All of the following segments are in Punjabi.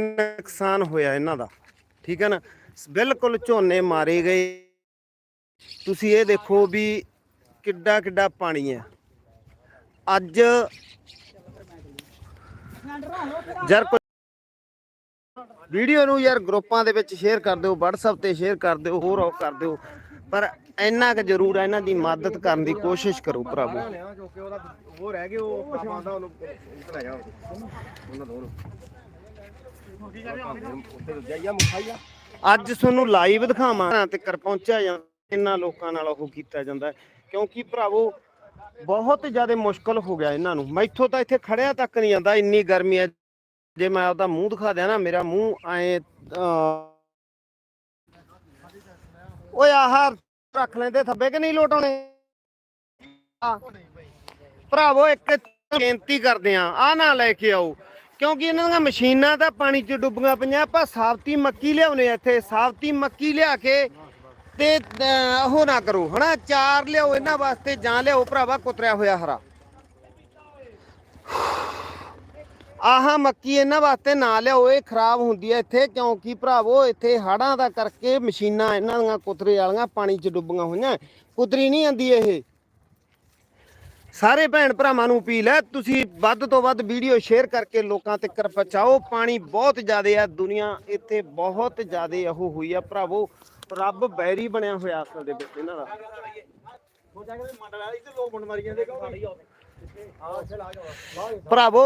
ਨੁਕਸਾਨ ਹੋਇਆ ਇਹਨਾਂ ਦਾ, ਠੀਕ ਹੈ ਨਾ? ਬਿਲਕੁਲ ਝੋਨੇ ਮਾਰੇ ਗਏ। ਤੁਸੀਂ ਇਹ ਦੇਖੋ ਵੀ ਕਿੱਡਾ ਕਿੱਡਾ ਪਾਣੀ ਹੈ। ਅੱਜ ਯਾਰ ਵੀਡੀਓ ਨੂੰ ਯਾਰ ਗਰੁੱਪਾਂ ਦੇ ਵਿੱਚ ਸ਼ੇਅਰ ਕਰ ਦਿਓ, WhatsApp ਤੇ ਸ਼ੇਅਰ ਕਰ ਦਿਓ, ਹੋਰ ਉਹ ਕਰ ਦਿਓ। ਪਰ ਇੰਨਾ ਕੁ ਜ਼ਰੂਰ ਇਹਨਾਂ ਦੀ ਮਦਦ ਕਰਨ ਦੀ ਕੋਸ਼ਿਸ਼ ਕਰੋ ਭਰਾਵੋ। ਉਹ ਰਹਿ ਗਏ, ਉਹ ਪਛਾਣਦਾ ਉਹਨੂੰ ਲੈ ਉਹਨਾਂ ਦੋਨੋਂ ਅੱਜ ਤੁਹਾਨੂੰ ਲਾਈਵ ਦਿਖਾਵਾਂ ਤੇ ਕਰ ਪਹੁੰਚਿਆ ਜਾਂ ਇਹਨਾਂ ਲੋਕਾਂ ਨਾਲ ਉਹ ਕੀਤਾ ਜਾਂਦਾ ਕਿਉਂਕਿ ਭਰਾਵੋ, ਬਹੁਤ ਜ਼ਿਆਦਾ ਮੁਸ਼ਕਲ ਹੋ ਗਿਆ ਇਹਨਾਂ ਨੂੰ। ਮੈਥੋਂ ਤਾਂ ਇੱਥੇ ਖੜਿਆ ਤੱਕ ਨਹੀਂ ਜਾਂਦਾ, ਇੰਨੀ ਗਰਮੀ ਹੈ। ਜੇ ਮੈਂ ਆਪਦਾ ਮੂੰਹ ਦਿਖਾ ਦਿਆਂ ਨਾ, ਮੇਰਾ ਮੂੰਹ ਐ ਓਏ ਆਹ ਰੱਖ ਲੈਂਦੇ ਥੱਬੇ ਕਿ ਨਹੀਂ ਲੋਟਾਉਣੇ ਆ। ਭਰਾਵੋ, ਇੱਕ ਬੇਨਤੀ ਕਰਦੇ ਆ ਆ ਨਾ ਲੈ ਕੇ ਆਓ। ਕਿਉਂਕਿ ਇਹਨਾਂ ਦੀਆਂ ਮਸ਼ੀਨਾਂ ਤਾਂ ਪਾਣੀ 'ਚ ਡੁੱਬੀਆਂ ਪਈਆਂ, ਆਪਾਂ ਸਾਫਤੀ ਮੱਕੀ ਲਿਆਉਨੇ ਇੱਥੇ ਸਾਫਤੀ ਮੱਕੀ ਲਿਆ ਕੇ ਤੇ ਉਹ ਨਾ ਕਰੋ, ਹਨਾ, ਚਾਰ ਲਿਆਓ ਇਹਨਾਂ ਵਾਸਤੇ, ਜਾਂ ਲਿਆਓ ਭਰਾਵਾ ਕੁਤਰਿਆ ਹੋਇਆ ਹਰਾ। ਆਹ ਮੱਕੀ ਇਹਨਾਂ ਵਾਸਤੇ ਨਾ ਲਿਆਓ, ਇਹ ਖਰਾਬ ਹੁੰਦੀ ਹੈ ਇੱਥੇ, ਕਿਉਂਕਿ ਭਰਾਵੋ, ਇੱਥੇ ਹੜਾਂ ਦਾ ਕਰਕੇ ਮਸ਼ੀਨਾਂ ਇਹਨਾਂ ਦੀਆਂ ਕੁਤਰੇ ਵਾਲੀਆਂ ਪਾਣੀ 'ਚ ਡੁੱਬੀਆਂ ਹੋਈਆਂ। ਕੁਤਰੀ ਨਹੀਂ ਆਂਦੀ ਇਹ। ਸਾਰੇ ਭੈਣ ਭਰਾਵਾਂ ਨੂੰ ਅਪੀਲ ਹੈ, ਤੁਸੀਂ ਵੱਧ ਤੋਂ ਵੱਧ ਵੀਡੀਓ ਸ਼ੇਅਰ ਕਰਕੇ ਲੋਕਾਂ ਤੱਕ ਪਹੁੰਚਾਓ। ਪਾਣੀ ਬਹੁਤ ਜ਼ਿਆਦਾ ਆ, ਦੁਨੀਆ ਇੱਥੇ ਬਹੁਤ ਜ਼ਿਆਦਾ ਉਹ ਹੋਈ ਆ। ਭਰਾਵੋ, ਰੱਬ ਬੈਰੀ ਬਣਿਆ ਹੋਇਆ ਅਸਲ ਦੇ ਵਿੱਚ ਇਹਨਾਂ ਦਾ। ਭਰਾਵੋ,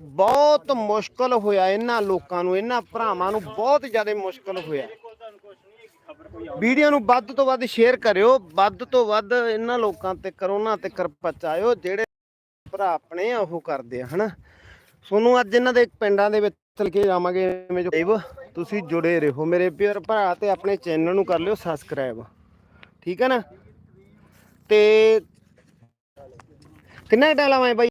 ਬਹੁਤ ਮੁਸ਼ਕਲ ਹੋਇਆ ਇਹਨਾਂ ਲੋਕਾਂ ਨੂੰ, ਇਹਨਾਂ ਭਰਾਵਾਂ ਨੂੰ ਬਹੁਤ ਜ਼ਿਆਦਾ ਮੁਸ਼ਕਲ ਹੋਇਆ। ਵੀਡੀਓ ਨੂੰ ਵੱਧ ਤੋਂ ਵੱਧ ਸ਼ੇਅਰ ਕਰਿਓ, ਵੱਧ ਤੋਂ ਵੱਧ ਇਹਨਾਂ ਲੋਕਾਂ ਤੇ, ਕਰੋਨਾ ਤੇ ਕਰ ਪਹੁੰਚਾਇਓ ਜਿਹੜੇ ਭਰਾ ਆਪਣੇ ਆ, ਉਹ ਕਰਦੇ ਆ, ਹਨਾ? ਤੁਹਾਨੂੰ ਅੱਜ ਇਹਨਾਂ ਦੇ ਪਿੰਡਾਂ ਦੇ ਵਿੱਚ ਚੱਲ ਕੇ ਜਾਵਾਂਗੇ ਐਵੇਂ ਜੋ ਤੁਸੀਂ ਜੁੜੇ ਰਹੋ ਮੇਰੇ ਪਿਆਰ ਭਰਾ ਤੇ ਆਪਣੇ ਚੈਨਲ ਨੂੰ ਕਰ ਲਿਓ ਸਬਸਕ੍ਰਾਈਬ ਠੀਕ ਹੈ ਨਾ? ਤੇ ਕਿੰਨਾ ਟਾਈਮ ਲਾਵਾਂ ਬਾਈ?